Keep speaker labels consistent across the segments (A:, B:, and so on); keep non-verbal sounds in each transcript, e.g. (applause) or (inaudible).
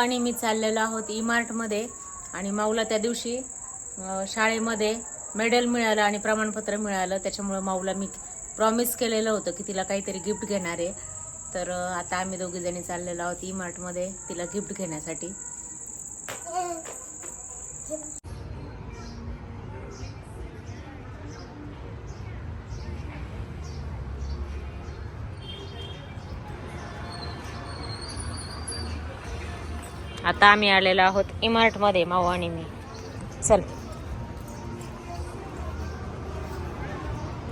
A: आणि मी चाललेलो आहोत इमार्टमध्ये आणि माऊला त्या दिवशी शाळेमध्ये मेडल मिळालं आणि प्रमाणपत्र मिळालं. त्याच्यामुळं माऊला मी प्रॉमिस केलेलं होतं की तिला काहीतरी गिफ्ट घेणार आहे. तर आता आम्ही दोघीजणी चाललेलो आहोत इमार्टमध्ये तिला गिफ्ट घेण्यासाठी. आता आम्ही आलेलो आहोत इमार्टमध्ये माऊ आणि मी. चल.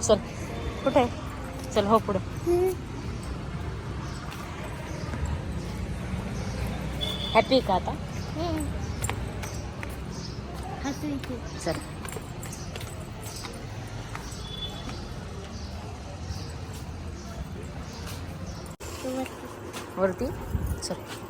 A: चल. कुठे? चल हो पुढे. हॅपी का आता? चल. वरती? चल.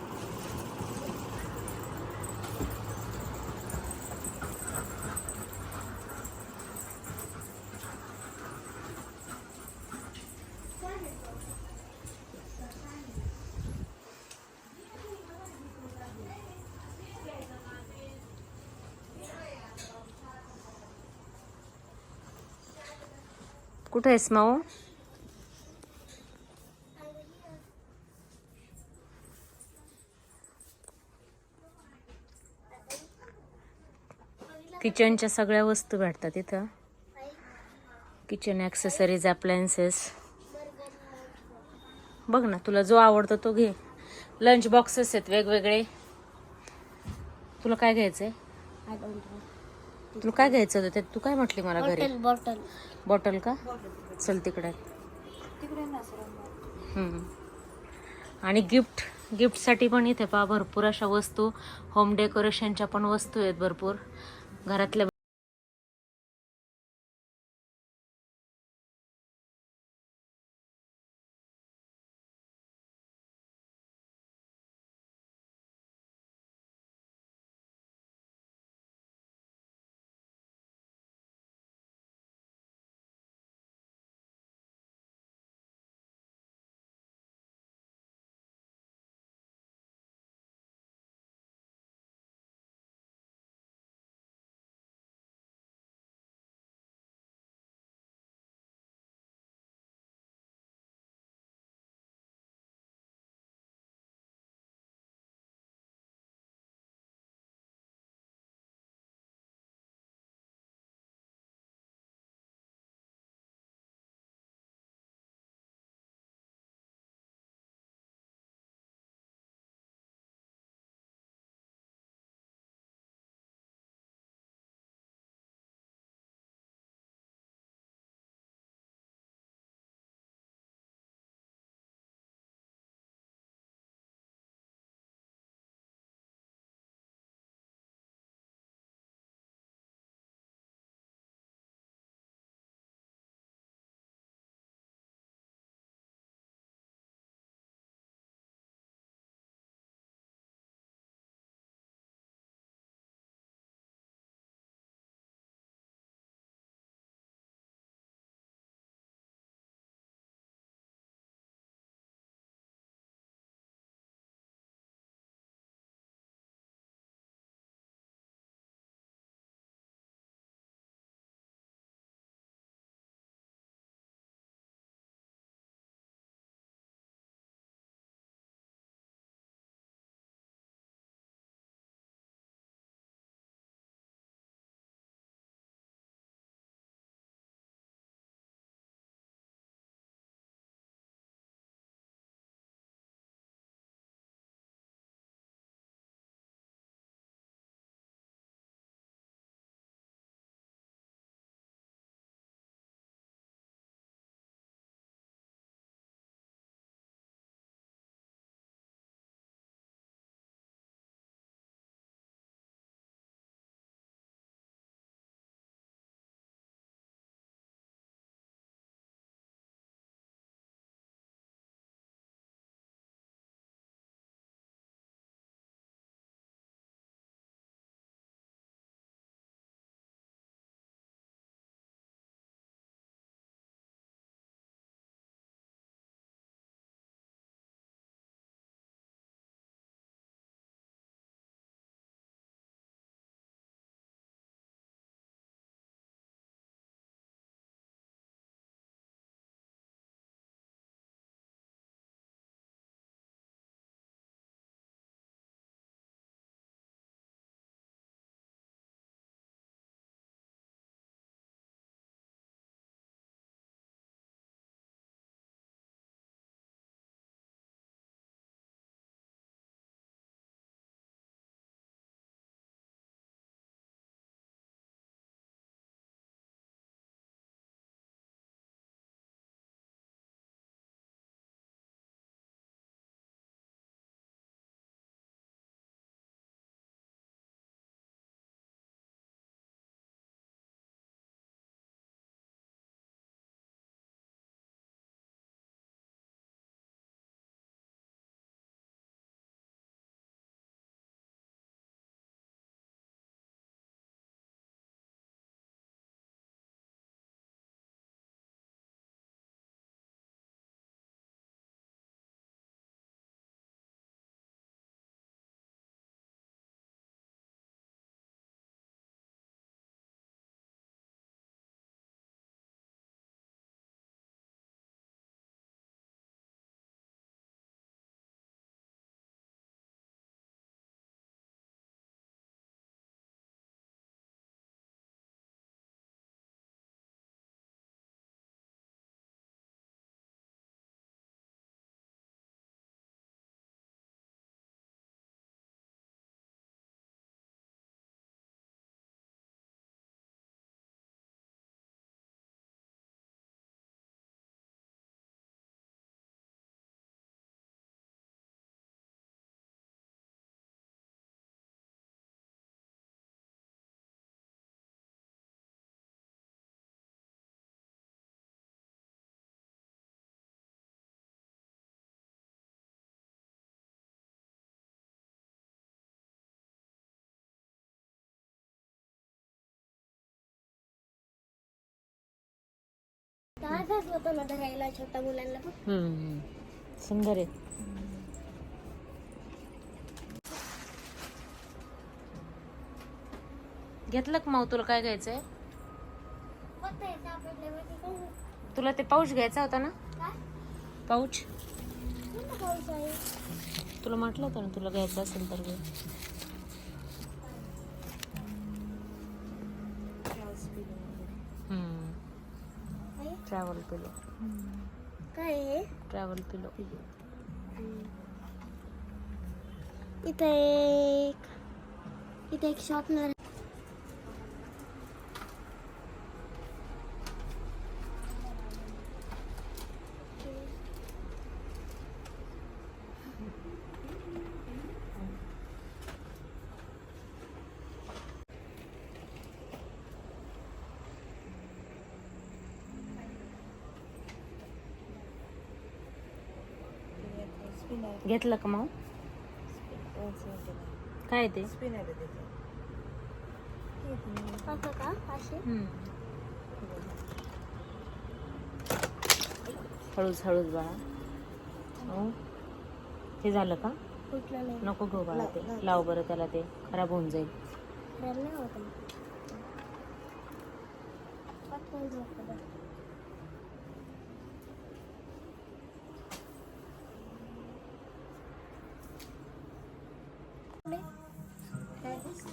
A: कुठे आहेस माऊ किचनच्या सगळ्या वस्तू भेटतात इथं. किचन ॲक्सेसरीज अप्लायन्सेस बघ ना तुला जो आवडतो तो घे. लंच बॉक्सेस आहेत वेगवेगळे. तुला काय घ्यायचं आहे तुला काय घ्यायचं होतं? ते तू काय म्हटली मला घरी?
B: Bottle
A: bottle. का? चल तिकडे. हम्म. आणि गिफ्ट गिफ्टसाठी पण इथे पहा भरपूर अशा वस्तू. होम डेकोरेशनच्या पण वस्तू आहेत भरपूर. घरातल्या
B: तासच होतं ना धरायला छोट्या मुलांना पण
A: हम्म. सुंदर आहे घेतलं का माऊ तुला काय घ्यायचंय
B: सापडल्यावरती होतं?
A: तुला ते पाऊच घ्यायचा होता ना
B: काय?
A: पाऊच
B: कोणता पाऊस आहे?
A: तुला म्हटलं होतं ना तुला घ्यायचं असेल तर घे ट्रॅव्हल पिलो
B: काय आहे?
A: ट्रॅव्हल पिलो
B: इथं एक इथं एक शॉपनर
A: घेतलं का माऊ काय ते?
B: असं का असे
A: हळूच हळूच बाळा. हो ते झालं का?
B: कुठलं नाही.
A: नको घेऊ बाळा ते. लाव बरं त्याला ते. खराब होऊन जाईल.
B: डर नाही होत पटकन झोपलं.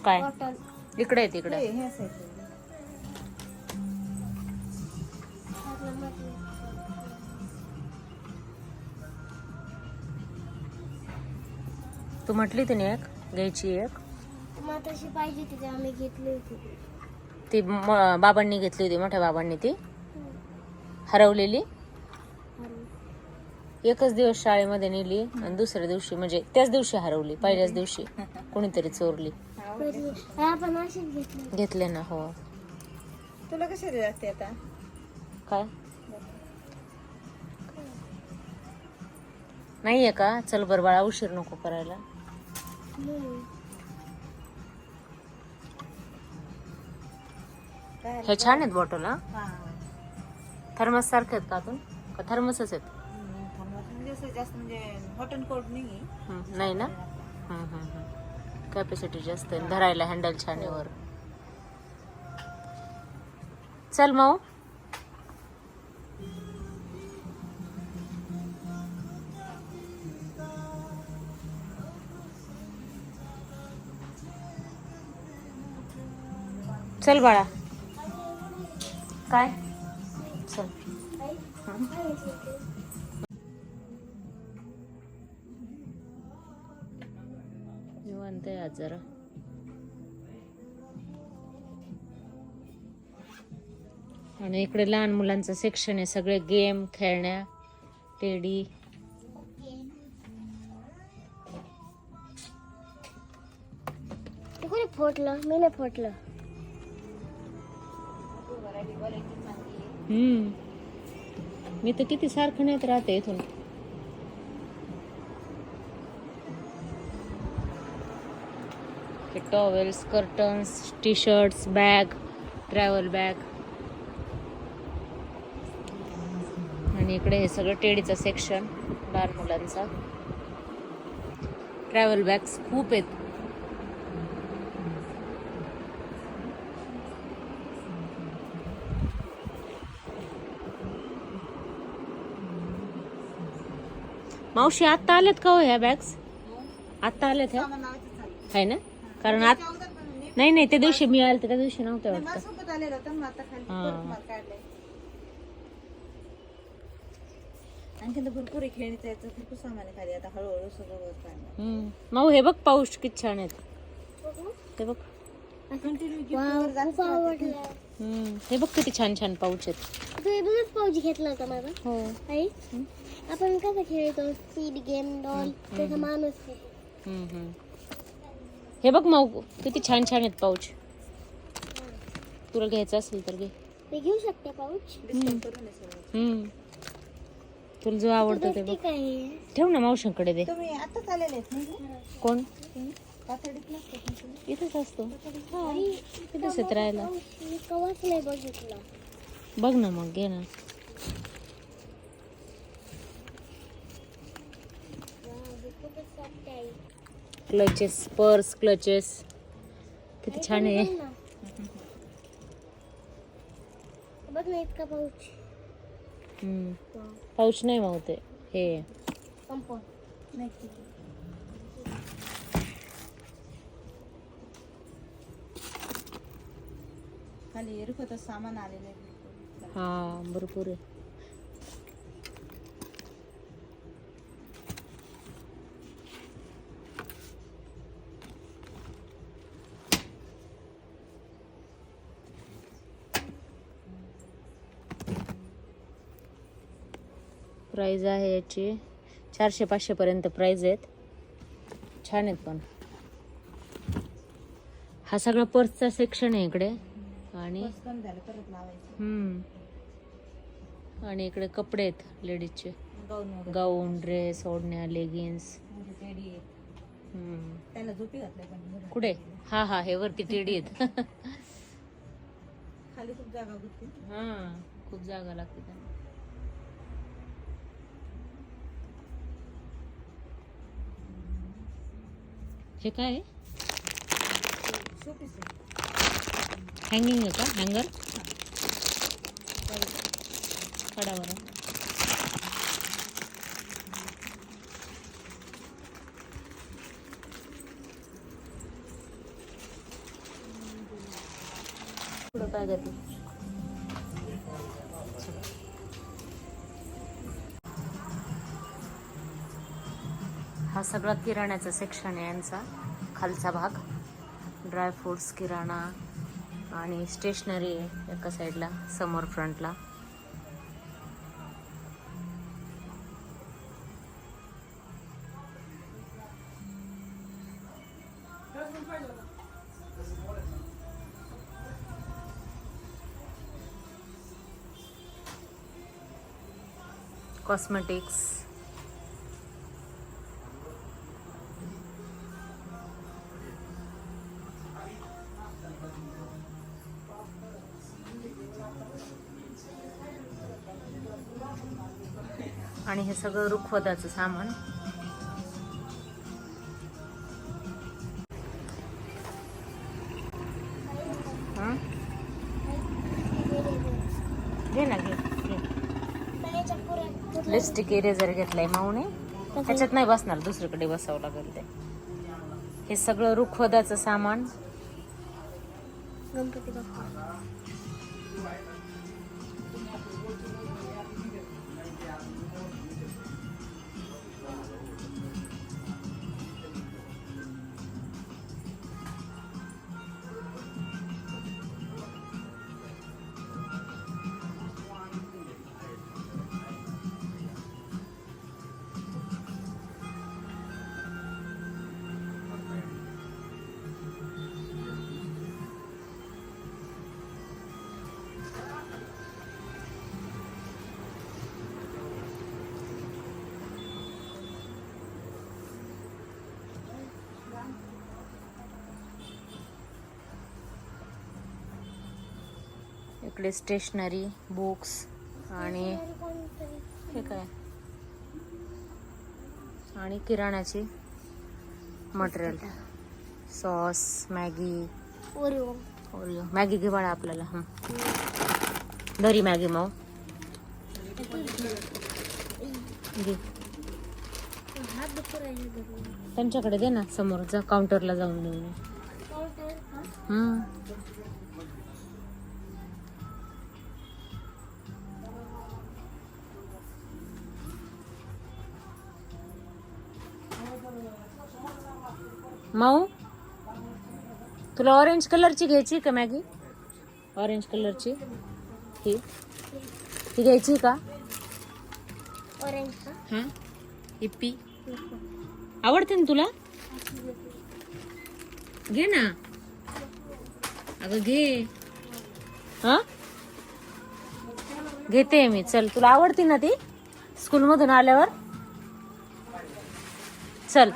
A: काय? इकडे आहे तिकडे. तू म्हटली तिने एक घ्यायची एक.
B: तशी पाहिजे तिथे आम्ही घेतली होती.
A: ती म- बाबांनी घेतली होती मोठ्या बाबांनी ती. हरवलेली. एकच दिवस शाळेमध्ये नेली आणि दुसऱ्या दिवशी म्हणजे त्याच दिवशी हरवली पहिल्याच दिवशी. कोणीतरी चोरली.
B: आपण अशीच घेतली.
A: घेतले ना हो.
C: तुला कशाला लागते आता?
A: काय? नाहीये का? चल बर बाळा उशीर नको करायला.
B: हम्म.
A: हे छान आहेत बॉटल हा?
C: हा.
A: थर्मस सारखे आहेत का अजून? का थर्मसच आहेत?
C: हम्म. म्हणजे असं जास्त म्हणजे हॉट अँड कोल्ड नाही
A: हम्म, नाही ना? कॅपॅसिटी जास्त आहे धरायला हँडल छान चल मऊ. चल बाळा. काय? चल. निवांत आहे आज जरा. आणि इकडे लहान मुलांचं सेक्शन आहे सगळे गेम खेळण्या टेडी.
B: फोडलं मी नाही फोडलं
A: हम्म. मी तर किती सारखं नेत राहते इथून. Towels curtains T shirts bag travel bag आणि इकडे हे सगळं टेडीचं सेक्शन लहान मुलांचा. ट्रॅव्हल बॅग्स खूप आहेत. मावशी आत्ता आल्यात का हो ह्या बॅग्स आत्ता आल्यात ह्या? आहे. ना? कारण आत
C: पण नाही.
A: नाही त्या दिवशी मी आले त्या दिवशी नव्हते वाटतं
C: माझ्यासोबत आलेलं होतं मग आता खाली
A: हा.
C: परत माल काढलंय आणखीन तर भरपूर आहे खेळणीचं याचं भरपूर सामान आहे खाली आता हळूहळू सगळं वर काढलं
A: हम्म. माऊ हे बघ पाऊस किती छान आहेत
B: बघू.
A: ते बघ
C: कंटिन्यू
A: हम्म. हे बघ किती छान छान पाऊच आहेत
B: तू घेतला होता माझा
A: हो
B: आई आपण कसं खेळतो स्पीड गेम डॉल त्याचा माणूस.
A: हम्म, हम्म. हे बघ माऊ किती छान छान आहेत पाऊच. तुला घ्यायचं असेल तर घे.
B: ते घेऊ शकते पाऊच?
A: हम्म. तुला जो आवडतो ते बघ.
B: ठीक आहे
A: ठेव ना मावशींकडे दे.
C: तुम्ही आताच आलेले आहेत
A: कोण?
C: पातळीत नसतात ना तुम्ही?
A: इथेच असतो. इथेच येत राहायला.
B: पाऊच मी कवाच नाही बघितलं.
A: बघ ना मग घे ना. क्लचेस पर्स क्लचेस किती छान आहे
B: बघ ना. इतका पाऊच
A: पाऊच नाही मावते हे.
C: खाली एरफत सामान आलेलं आहे भरपूर.
A: हा भरपूर आहे प्राईज आहे याची. चारशे पाचशे पर्यंत प्राईज आहेत. छान आहेत पण. हा सगळा पर्सचा सेक्शन आहे इकडे. आणि आणि इकडे कपडे आहेत लेडीजचे.
C: गाऊन
A: ड्रेस ओढण्या लेगिन्स
C: म्हणजे मुलं.
A: कुठे? हा हा हे वरती टेडी आहेत. (laughs)
C: खाली खूप जागा होती.
A: हा खूप जागा लागते त्यांना. हे काय आहे? हँगिंग आहे का? हँगर कडावर पुढं काय करते? सगळा किराण्याचा सेक्शन आहे यांचा खालचा भाग. ड्रायफ्रुट्स किराणा आणि स्टेशनरी आहे एका साईडला समोर फ्रंटला कॉस्मेटिक्स हे सगळं रुखवताचं सामान. घे ना घे लिपस्टिक इरेझर घेतलाय माऊने त्याच्यात नाही बसणार दुसरीकडे बसावं लागेल ते. हे सगळं रुखवताचं सामान.
B: गणपती बाप्पा.
A: इकडे स्टेशनरी बुक्स आणि हे काय? आणि किराण्याची material sauce Maggi
B: Oreo
A: Oreo Maggi घे बाळा आपल्याला. हं. दरी मॅगी मग घे. त्यांच्याकडे दे ना समोर. जा काउंटरला जाऊन देऊन माऊ तुला ऑरेंज कलरची घ्यायची का मॅगी ऑरेंज कलरची ही. ही घ्यायची का?
B: ऑरेंज
A: हा. आवडते ना तुला? घे ना. अगं घे. हा? घेते मी. चल तुला आवडते ना ती? स्कूलमधून आल्यावर? चल.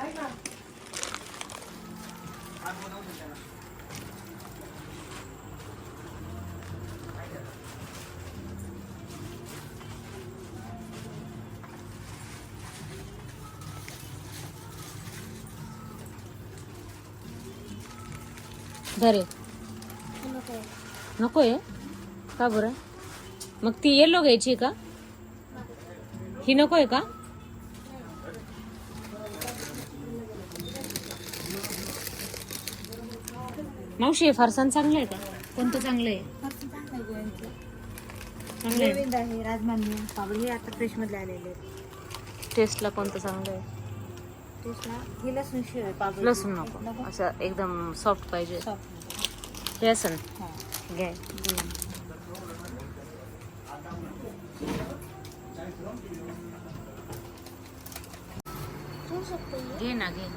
A: धरे
B: नको
A: नको आहे का बरं? मग ती येलो घ्यायची का? ही नको आहे का? मावशी हे फरसाण चांगलं आहे का? कोणतं चांगलं आहे?
C: चांगलं आहे
A: आहे.
C: गोविंद आहे राजमान्य. पापड हे आता फ्रेश मधले आलेले आहेत.
A: टेस्टला कोणतं चांगलं आहे?
C: टेस्टला हे लसूण शिळ आहे पापड
A: लसूण नको. असं एकदम सॉफ्ट पाहिजे.
C: सॉफ्ट
A: हे असं
C: हा.
A: घ्या
B: ठेवू शकतो?
A: घे ना घे.